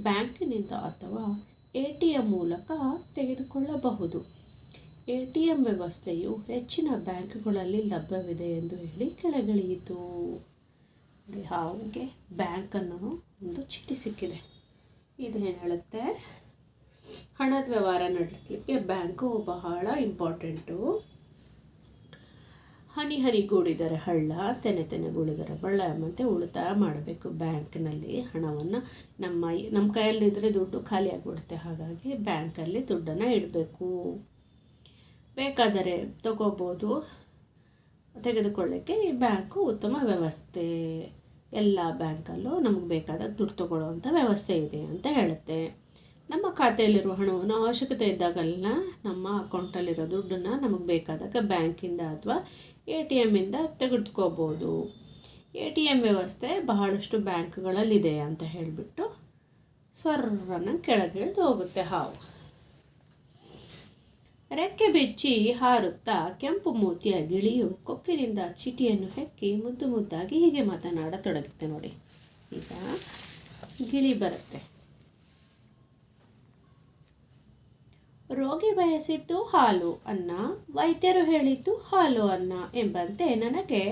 ಬ್ಯಾಂಕಿನಿಂದ ಅಥವಾ ಎ ಮೂಲಕ ತೆಗೆದುಕೊಳ್ಳಬಹುದು. ಎ ಟಿ ಎಂ ವ್ಯವಸ್ಥೆಯು ಹೆಚ್ಚಿನ ಬ್ಯಾಂಕುಗಳಲ್ಲಿ ಲಭ್ಯವಿದೆ ಎಂದು ಹೇಳಿ ಕೆಳಗಿಳಿಯಿತು. ಹಾಗೆ ಬ್ಯಾಂಕನ್ನು ಒಂದು ಚೀಟಿ ಸಿಕ್ಕಿದೆ. ಇದೇನು ಹೇಳುತ್ತೆ? ಹಣದ ವ್ಯವಹಾರ ನಡೆಸಲಿಕ್ಕೆ ಬ್ಯಾಂಕು ಬಹಳ ಇಂಪಾರ್ಟೆಂಟು. ಹನಿ ಹನಿ ಗೂಡಿದರೆ ಹಳ್ಳ, ತೆನೆ ತೆನೆ ಗೂಡಿದರೆ ಬಳ್ಳ ಮತ್ತು ಉಳಿತಾಯ ಮಾಡಬೇಕು. ಬ್ಯಾಂಕ್ನಲ್ಲಿ ಹಣವನ್ನು ನಮ್ಮ ನಮ್ಮ ಕೈಯಲ್ಲಿದ್ದರೆ ದುಡ್ಡು ಖಾಲಿಯಾಗಿಬಿಡುತ್ತೆ. ಹಾಗಾಗಿ ಬ್ಯಾಂಕಲ್ಲಿ ದುಡ್ಡನ್ನು ಇಡಬೇಕು. ಬೇಕಾದರೆ ತಗೋಬೋದು. ತೆಗೆದುಕೊಳ್ಳೋಕ್ಕೆ ಈ ಬ್ಯಾಂಕು ಉತ್ತಮ ವ್ಯವಸ್ಥೆ. ಎಲ್ಲ ಬ್ಯಾಂಕಲ್ಲೂ ನಮಗೆ ಬೇಕಾದಾಗ ದುಡ್ಡು ತಗೊಳ್ಳುವಂಥ ವ್ಯವಸ್ಥೆ ಇದೆ ಅಂತ ಹೇಳುತ್ತೆ. ನಮ್ಮ ಖಾತೆಯಲ್ಲಿರುವ ಹಣವನ್ನು ಅವಶ್ಯಕತೆ ಇದ್ದಾಗಲ್ಲ ನಮ್ಮ ಅಕೌಂಟಲ್ಲಿರೋ ದುಡ್ಡನ್ನು ನಮಗೆ ಬೇಕಾದಾಗ ಬ್ಯಾಂಕಿಂದ ಅಥವಾ ಎ ಟಿ ಎಮ್ಮಿಂದ ತೆಗೆದುಕೋಬೋದು. ಎ ಟಿ ಎಂ ವ್ಯವಸ್ಥೆ ಬಹಳಷ್ಟು ಬ್ಯಾಂಕ್ಗಳಲ್ಲಿದೆ ಅಂತ ಹೇಳಿಬಿಟ್ಟು ಸ್ವರ್ರನ್ನು ಕೆಳಗಿಳಿದು ಹೋಗುತ್ತೆ ಹಾವು. ರೆಕ್ಕೆ ಬಿಚ್ಚಿ ಹಾರುತ್ತಾ ಕೆಂಪು ಮೂತಿಯ ಗಿಳಿಯು ಕೊಕ್ಕಿನಿಂದ ಚಿಟಿಯನ್ನು ಹೆಕ್ಕಿ ಮುದ್ದು ಮುದ್ದಾಗಿ ಹೀಗೆ ಮಾತನಾಡತೊಡಗುತ್ತೆ ನೋಡಿ. ಈಗ ಗಿಳಿ ಬರುತ್ತೆ. ರೋಗಿ ಬಯಸಿದ್ದು ಹಾಲು ಅನ್ನ, ವೈದ್ಯರು ಹೇಳಿದ್ದು ಹಾಲು ಅನ್ನ ಎಂಬಂತೆ ನನಗೆ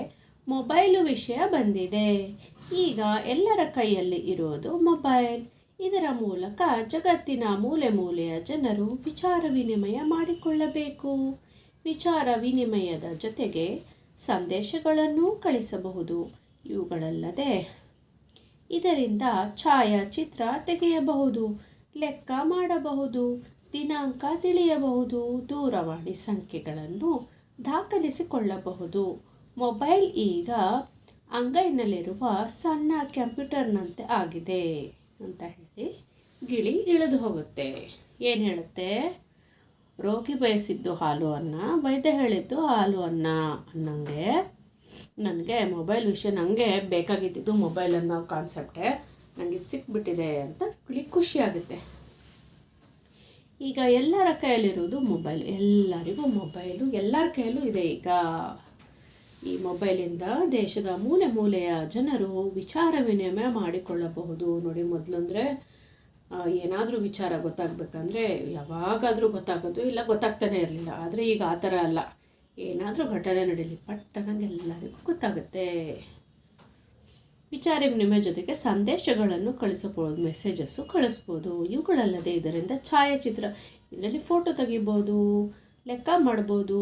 ಮೊಬೈಲು ವಿಷಯ ಬಂದಿದೆ. ಈಗ ಎಲ್ಲರ ಕೈಯಲ್ಲಿ ಇರೋದು ಮೊಬೈಲ್. ಇದರ ಮೂಲಕ ಜಗತ್ತಿನ ಮೂಲೆ ಮೂಲೆಯ ಜನರು ವಿಚಾರ ವಿನಿಮಯ ಮಾಡಿಕೊಳ್ಳಬೇಕು. ವಿಚಾರ ವಿನಿಮಯದ ಜೊತೆಗೆ ಸಂದೇಶಗಳನ್ನು ಕಳಿಸಬಹುದು. ಇವುಗಳಲ್ಲದೆ ಇದರಿಂದ ಛಾಯಾಚಿತ್ರ ತೆಗೆಯಬಹುದು, ಲೆಕ್ಕ ಮಾಡಬಹುದು, ದಿನಾಂಕ ತಿಳಿಯಬಹುದು, ದೂರವಾಣಿ ಸಂಖ್ಯೆಗಳನ್ನು ದಾಖಲಿಸಿಕೊಳ್ಳಬಹುದು. ಮೊಬೈಲ್ ಈಗ ಅಂಗೈನಲ್ಲಿರುವ ಸಣ್ಣ ಕಂಪ್ಯೂಟರ್ನಂತೆ ಆಗಿದೆ. ಅಂತ ಹೇಳಿ ಗಿಳಿ ಇಳಿದು ಹೋಗುತ್ತೆ. ಏನು ಹೇಳುತ್ತೆ? ರೋಗಿ ಬಯಸಿದ್ದು ಹಾಲು ಅನ್ನ ವೈದ್ಯ ಹೇಳಿದ್ದು ಹಾಲು ಅನ್ನ ಅನ್ನಂಗೆ. ನನಗೆ ಮೊಬೈಲ್ ವಿಷಯ ನನಗೆ ಬೇಕಾಗಿದ್ದಿದ್ದು ಮೊಬೈಲ್ ಅನ್ನೋ ಕಾನ್ಸೆಪ್ಟೇ ನನಗೆ ಇದು ಸಿಕ್ಬಿಟ್ಟಿದೆ ಅಂತ ಗಿಳಿ ಖುಷಿಯಾಗುತ್ತೆ. ಈಗ ಎಲ್ಲರ ಕೈಯಲ್ಲಿರುವುದು ಮೊಬೈಲ್. ಎಲ್ಲರಿಗೂ ಮೊಬೈಲು, ಎಲ್ಲರ ಕೈಯಲ್ಲೂ ಇದೆ ಈಗ. ಈ ಮೊಬೈಲಿಂದ ದೇಶದ ಮೂಲೆ ಮೂಲೆಯ ಜನರು ವಿಚಾರ ವಿನಿಮಯ ಮಾಡಿಕೊಳ್ಳಬಹುದು. ನೋಡಿ, ಮೊದಲಂದರೆ ಏನಾದರೂ ವಿಚಾರ ಗೊತ್ತಾಗಬೇಕಂದ್ರೆ ಯಾವಾಗಾದರೂ ಗೊತ್ತಾಗೋದು ಇಲ್ಲ ಗೊತ್ತಾಗ್ತಾನೆ ಇರಲಿಲ್ಲ. ಆದರೆ ಈಗ ಆ ಥರ ಅಲ್ಲ. ಏನಾದರೂ ಘಟನೆ ನಡೀಲಿ ಪಟ್ಟನಂಗೆ ಎಲ್ಲರಿಗೂ ಗೊತ್ತಾಗುತ್ತೆ. ವಿಚಾರ ವಿನಿಮಯ ಜೊತೆಗೆ ಸಂದೇಶಗಳನ್ನು ಕಳಿಸಬಹುದು ಮೆಸೇಜಸ್ಸು ಕಳಿಸ್ಬೋದು ಇವುಗಳಲ್ಲದೆ ಇದರಿಂದ ಛಾಯಾಚಿತ್ರ, ಇದರಲ್ಲಿ ಫೋಟೋ ತೆಗಿಬೋದು, ಲೆಕ್ಕ ಮಾಡ್ಬೋದು.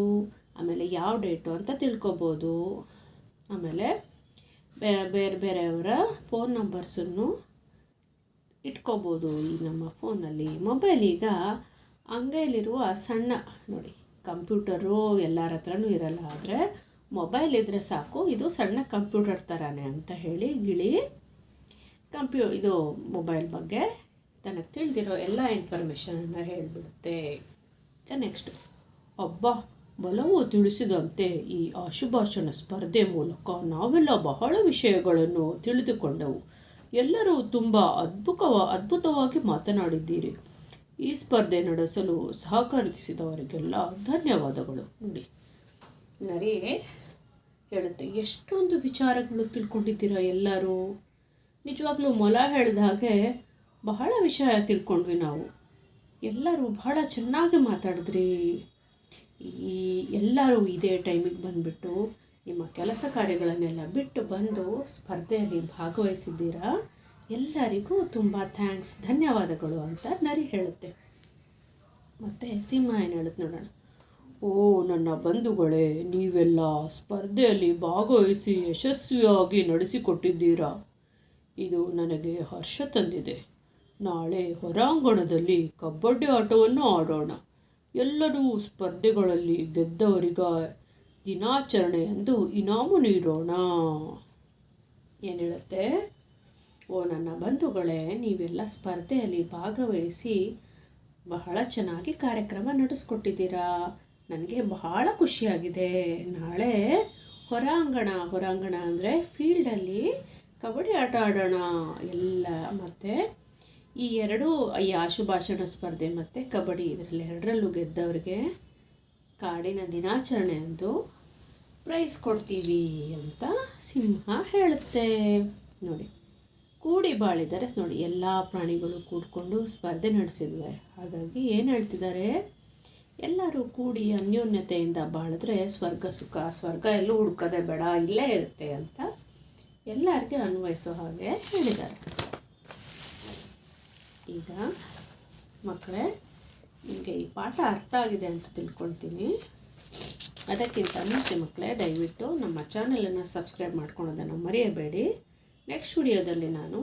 ಆಮೇಲೆ ಯಾವ ಡೇಟು ಅಂತ ತಿಳ್ಕೊಬೋದು. ಆಮೇಲೆ ಬೇರೆ ಬೇರೆಯವರ ಫೋನ್ ನಂಬರ್ಸನ್ನು ಇಟ್ಕೋಬೋದು ಈ ನಮ್ಮ ಫೋನಲ್ಲಿ ಮೊಬೈಲ್ ಈಗ ಅಂಗೈಲಿರುವ ಸಣ್ಣ, ನೋಡಿ ಕಂಪ್ಯೂಟರು ಎಲ್ಲರ ಹತ್ರನೂ ಇರಲ್ಲ, ಆದರೆ ಮೊಬೈಲ್ ಇದ್ದರೆ ಸಾಕು. ಇದು ಸಣ್ಣ ಕಂಪ್ಯೂಟರ್ ಥರನೇ ಅಂತ ಹೇಳಿ ಗಿಳಿ ಕಂಪ್ಯೂ ಇದು ಮೊಬೈಲ್ ಬಗ್ಗೆ ತನಗೆ ತಿಳಿದಿರೋ ಎಲ್ಲ ಇನ್ಫಾರ್ಮೇಷನನ್ನು ಹೇಳಿಬಿಡುತ್ತೆ. ನೆಕ್ಸ್ಟ್ ಅಬ್ಬ ಬಲವು ತಿಳಿಸಿದಂತೆ ಈ ಆಶುಭಾಷಣ ಸ್ಪರ್ಧೆ ಮೂಲಕ ನಾವೆಲ್ಲ ಬಹಳ ವಿಷಯಗಳನ್ನು ತಿಳಿದುಕೊಂಡವು. ಎಲ್ಲರೂ ತುಂಬ ಅದ್ಭುತವ, ಅದ್ಭುತವಾಗಿ ಮಾತನಾಡಿದ್ದೀರಿ. ಈ ಸ್ಪರ್ಧೆ ನಡೆಸಲು ಸಹಕರಿಸಿದವರಿಗೆಲ್ಲ ಧನ್ಯವಾದಗಳು. ನೋಡಿ, ನರಿ ಹೇಳುತ್ತೆ, ಎಷ್ಟೊಂದು ವಿಚಾರಗಳು ತಿಳ್ಕೊಂಡಿದ್ದೀರ ಎಲ್ಲರೂ? ನಿಜವಾಗ್ಲೂ ಮೊಲ ಹೇಳಿದ ಹಾಗೆ ಬಹಳ ವಿಷಯ ತಿಳ್ಕೊಂಡ್ವಿ ನಾವು. ಎಲ್ಲರೂ ಬಹಳ ಚೆನ್ನಾಗಿ ಮಾತಾಡಿದ್ರಿ. ಈ ಎಲ್ಲರೂ ಇದೇ ಟೈಮಿಗೆ ಬಂದುಬಿಟ್ಟು ನಿಮ್ಮ ಕೆಲಸ ಕಾರ್ಯಗಳನ್ನೆಲ್ಲ ಬಿಟ್ಟು ಬಂದು ಸ್ಪರ್ಧೆಯಲ್ಲಿ ಭಾಗವಹಿಸಿದ್ದೀರಾ? ಎಲ್ಲರಿಗೂ ತುಂಬ ಥ್ಯಾಂಕ್ಸ್, ಧನ್ಯವಾದಗಳು ಅಂತ ನರಿ ಹೇಳುತ್ತೆ. ಮತ್ತು ಸಿಂಹ ಏನು ಹೇಳುತ್ತೆ ನೋಡೋಣ. ಓ, ನನ್ನ ಬಂಧುಗಳೇ, ನೀವೆಲ್ಲ ಸ್ಪರ್ಧೆಯಲ್ಲಿ ಭಾಗವಹಿಸಿ ಯಶಸ್ವಿಯಾಗಿ ನಡೆಸಿಕೊಟ್ಟಿದ್ದೀರಾ? ಇದು ನನಗೆ ಹರ್ಷ ತಂದಿದೆ. ನಾಳೆ ಹೊರಾಂಗಣದಲ್ಲಿ ಕಬಡ್ಡಿ ಆಟವನ್ನು ಆಡೋಣ. ಎಲ್ಲರೂ ಸ್ಪರ್ಧೆಗಳಲ್ಲಿ ಗೆದ್ದವರಿಗ ದಿನಾಚರಣೆ ಎಂದು ಇನಾಮು ನೀಡೋಣ. ಏನು ಹೇಳುತ್ತೆ? ಓ ನನ್ನ ಬಂಧುಗಳೇ, ನೀವೆಲ್ಲ ಸ್ಪರ್ಧೆಯಲ್ಲಿ ಭಾಗವಹಿಸಿ ಬಹಳ ಚೆನ್ನಾಗಿ ಕಾರ್ಯಕ್ರಮ ನಡೆಸ್ಕೊಟ್ಟಿದ್ದೀರಾ? ನನಗೆ ಬಹಳ ಖುಷಿಯಾಗಿದೆ. ನಾಳೆ ಹೊರಾಂಗಣ ಹೊರಾಂಗಣ ಅಂದರೆ ಫೀಲ್ಡಲ್ಲಿ ಕಬಡ್ಡಿ ಆಟ ಆಡೋಣ. ಎಲ್ಲ ಮತ್ತು ಈ ಎರಡು, ಈ ಆಶುಭಾಷಣ ಸ್ಪರ್ಧೆ ಮತ್ತು ಕಬಡ್ಡಿ ಇದರಲ್ಲಿ ಎರಡರಲ್ಲೂ ಗೆದ್ದವ್ರಿಗೆ ಕಾಡಿನ ದಿನಾಚರಣೆ ಅಂದು ಪ್ರೈಸ್ ಕೊಡ್ತೀವಿ ಅಂತ ಸಿಂಹ ಹೇಳುತ್ತೆ. ನೋಡಿ, ಕೂಡಿ ಬಾಳಿದರೆ ನೋಡಿ, ಎಲ್ಲ ಪ್ರಾಣಿಗಳು ಕೂಡಿಕೊಂಡು ಸ್ಪರ್ಧೆ ನಡೆಸಿದ್ವೆ. ಹಾಗಾಗಿ ಏನು ಹೇಳ್ತಿದ್ದಾರೆ? ಎಲ್ಲರೂ ಕೂಡಿ ಅನ್ಯೋನ್ಯತೆಯಿಂದ ಬಾಳಿದ್ರೆ ಸ್ವರ್ಗ ಸುಖ, ಸ್ವರ್ಗ ಎಲ್ಲೂ ಹುಡ್ಕೋದೇ ಬೇಡ, ಇಲ್ಲೇ ಇರುತ್ತೆ ಅಂತ ಎಲ್ಲರಿಗೆ ಅನ್ವಯಿಸೋ ಹಾಗೆ ಹೇಳಿದ್ದಾರೆ. ಈಗ ಮಕ್ಕಳೇ, ನಿಮಗೆ ಈ ಪಾಠ ಅರ್ಥ ಆಗಿದೆ ಅಂತ ತಿಳ್ಕೊಳ್ತೀನಿ. ಅದಕ್ಕಿಂತ ಮುಂಚೆ ಮಕ್ಕಳೇ, ದಯವಿಟ್ಟು ನಮ್ಮ ಚಾನಲನ್ನು ಸಬ್ಸ್ಕ್ರೈಬ್ ಮಾಡ್ಕೊಳೋದನ್ನು ಮರೆಯಬೇಡಿ. ನೆಕ್ಸ್ಟ್ ವಿಡಿಯೋದಲ್ಲಿ ನಾನು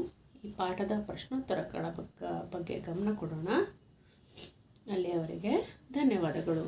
ಈ ಪಾಠದ ಪ್ರಶ್ನೋತ್ತರಗಳ ಬಗ್ಗೆ ಬಗ್ಗೆ ಗಮನ ಕೊಡೋಣ. ಅಲ್ಲಿಯವರೆಗೆ ಧನ್ಯವಾದಗಳು.